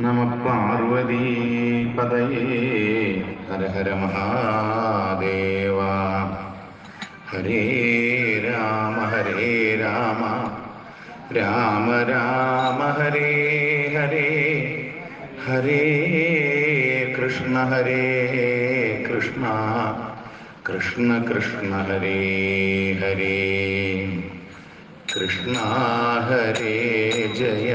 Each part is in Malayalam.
നമ പാർവതി പദയേ. ഹര ഹര മഹാദേവ. ഹരേ രാമ ഹരേ രാമ. രാമ രാമ ഹരേ ഹരേ. ഹരേ കൃഷ്ണ ഹരേ കൃഷ്ണ. കൃഷ്ണ കൃഷ്ണ ഹരേ ഹരേ. കൃഷ്ണ ഹരേ ജയ.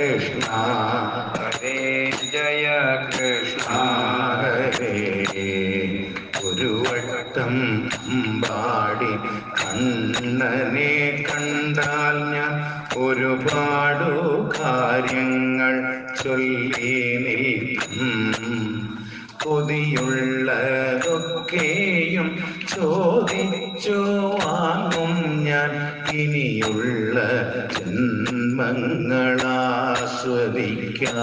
കൃഷ്ണ ഹരേ ജയ കൃഷ്ണ ഹരേ. ഒരു വട്ടം പാടി കണ്ണനെ കണ്ടാൽ ഞാൻ ഒരുപാടു കാര്യങ്ങൾ ചൊല്ലി നിൽക്കും. കൊതിയുള്ളതൊക്കെയും ചോദിച്ചു വാങ്ങും ഞാൻ ഇനിയുള്ള ജന്മങ്ങളാസ്വദിക്കാൻ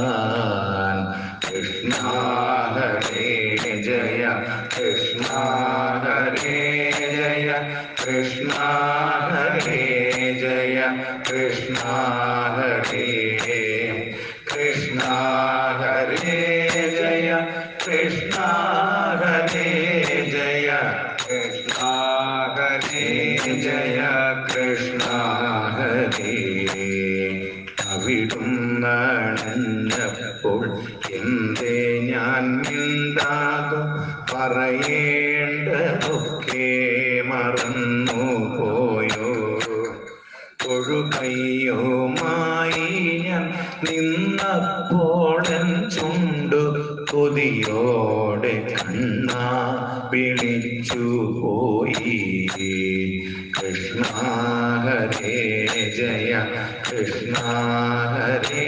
കൃഷ്ണ ഹരേ ജയ കൃഷ്ണ ഹരേ ജയ കൃഷ്ണ ഹരേ ജയ കൃഷ്ണ ഹരേ അവിടുന്നപ്പോൾ എന്തേ ഞാൻ എന്താകും പറയേണ്ടതൊക്കെ മറന്നു പോയോ തൊഴുകയ്യോമായി ഞാൻ നിന്നപ്പോഴൻ ചുണ്ടു കൊതിയോടെ കണ്ണ പിടിച്ചു പോയി. കൃഷ്ണ ഹരേ ജയ കൃഷ്ണ ഹരേ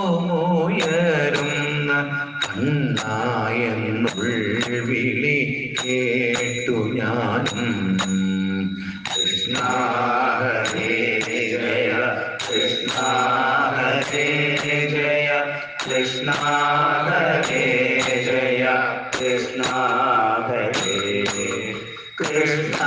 നിന്നോ മോയരുന്ന കണ്ണായെന്നുൾവിളി കേട്ടു ഞാനും. കൃഷ്ണ ജയ കൃഷ്ണ ഹരേ ജയ കൃഷ്ണ ഹരേ ജയ കൃഷ്ണ ഹരേ കൃഷ്ണ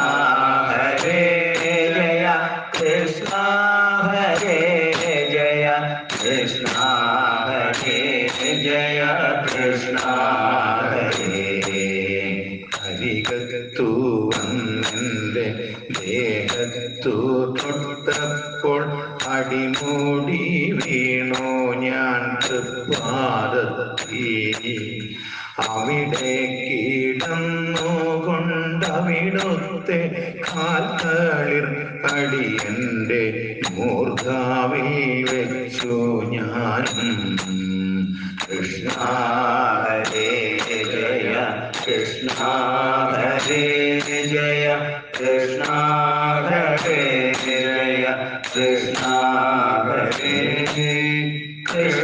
വീണു ഞാൻ തൃപ്പാദത്തി. അവിടെ കിടന്നു കൊണ്ടവിടുത്തെ കാൽത്തളിർ അടിയന്റെ മൂർധാവിൽ വെച്ചു ഞാൻ. കൃഷ്ണ ഹരേ ജയ കൃഷ്ണ ഹരേ ജയ കൃഷ്ണ ഹരേ ജയ കൃഷ്ണ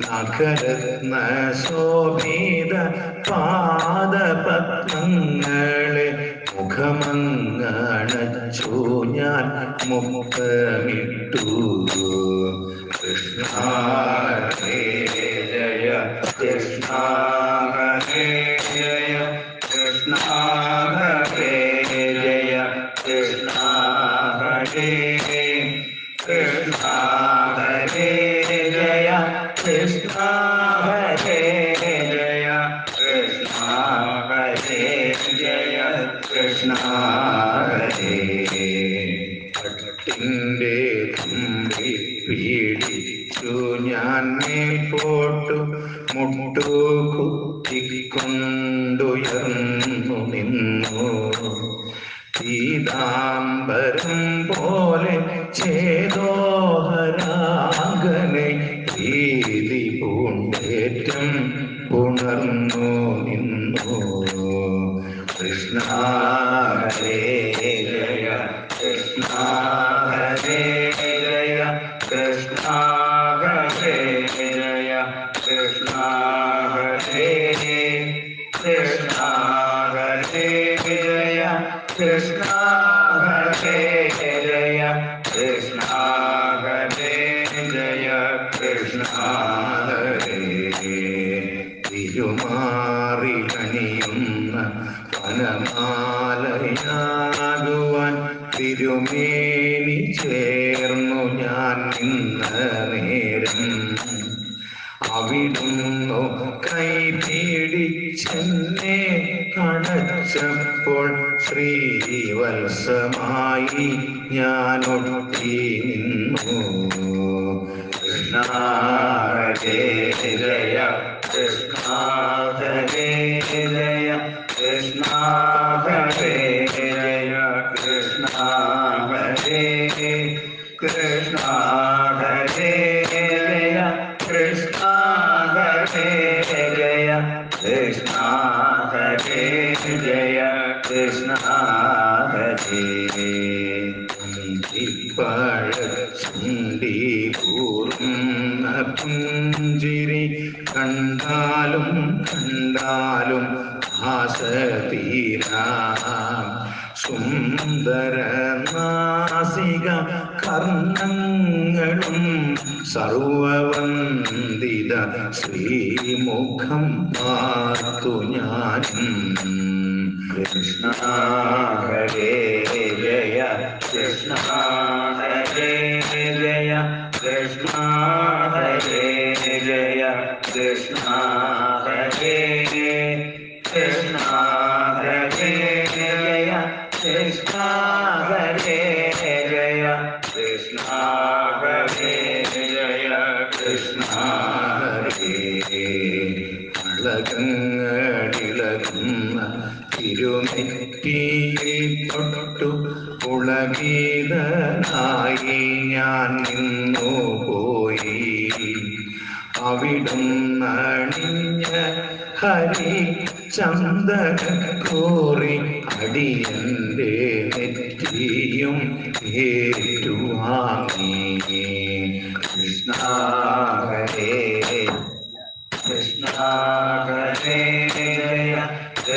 നഗരത്ന ശോഭിത പാദപത്മങ്ങളെ മുഖമങ്ങണച്ചു ഞാൻ മുഖമിട്ടു. കൃഷ്ണ ജയ കൃഷ്ണ. കൃഷ്ണ ഹരേ പീഡിച്ചു ഞാൻ മേൽപോട്ടു മുട്ടു കുത്തിക്കൊണ്ടുയർന്നു നിന്നു. പീതാംബരം പോലെ ചേതോഹരാഗനെ പ്രീതി പൂണ്ടേറ്റം ഉണർന്നു നിന്നു. ചേർന്നു ഞാൻ നിന്ന നേരം അവിടുന്നു കൈ പീഡിച്ചെന്നെ അടച്ചപ്പോൾ ശ്രീവത്സമായി ഞാൻ ഒട്ടി നിന്നു. കൃഷ്ണ ഹരേ ജയ കൃഷ്ണ ജയ കൃഷ്ണ പഴച്ചുണ്ടി കൂർന്ന പുഞ്ചിരി കണ്ടാലും കണ്ടാലും ആസതീരാ സുന്ദര നാസിക കർണങ്ങളും സർവവന്ദിത ശ്രീമുഖം പാർത്തു ഞാനും. कृष्ण भगे जया कृष्ण भजे जया कृष्ण भजे जया कृष्ण भजे गे कृष्णे जया कृष्ण भटे जया कृष्ण भगे जया। कृष्ण लग्न തിരുനെറ്റിയിൽ തൊട്ടു പുളകീതനായി ഞാൻ നിന്നു പോയി. അവിടുന്നണിഞ്ഞ ഹരി ചന്ദനക്കോറി അടിയന്റെ നെറ്റിയും ഏറ്റുവാങ്ങി. കൃഷ്ണ ഹരേ കൃഷ്ണ ഹരേ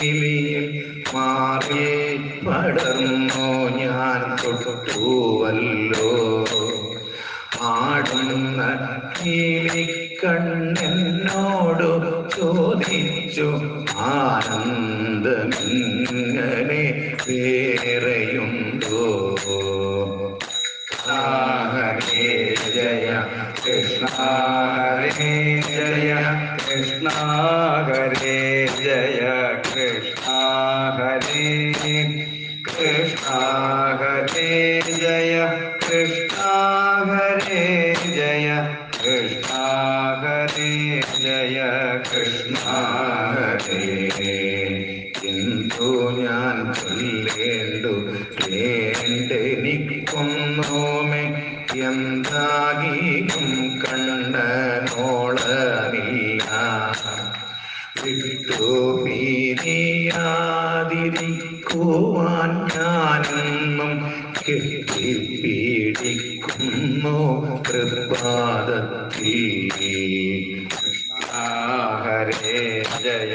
പീലിയിൽ മാറി പടർന്നു ഞാൻ തൊട്ടുവല്ലോ. ആടുന്ന കണ്ണെന്നോടു ചോദിച്ചു ആനന്ദമിങ്ങനെ വേറെയുണ്ടോ? ജയ കൃഷ്ണ ജയ കൃഷ്ണ ഹരേ ജയ എന്തു ഞാൻ ചൊല്ലേണ്ടു? വേണ്ടെനിക്കൊന്നോമെ എന്താകീകും കണ്ടനോളമില്ല വിട്ടു പിരിയാതിരിക്കുവാൻ ഞാനെന്നും കെട്ടിപ്പിടിക്കുന്നു കൃപാദത്തിൽ. ഹരേ ജയ.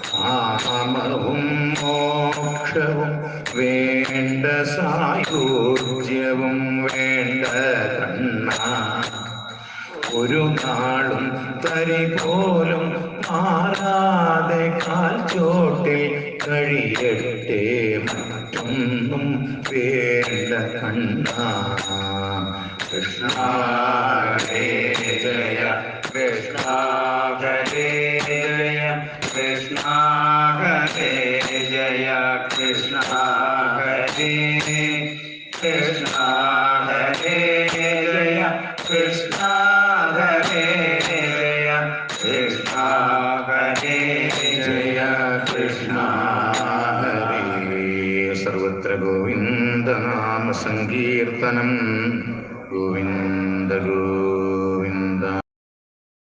കാമവും മോക്ഷവും വേണ്ട സായൂജ്യവും വേണ്ട കണ്ണ. ഒരു നാളും തരി പോലും മാറാതെ കാൽ ചോട്ടിൽ കഴിയട്ടെ മറ്റൊന്നും വേണ്ട കണ്ണ. കൃഷ്ണ. ഹരേ ജയ കൃഷ്ണ ജയ കൃഷ്ണ ജയ കൃഷ്ണ ഹരേ സർവത്ര ഗോവിന്ദനാമ സങ്കീർത്തനം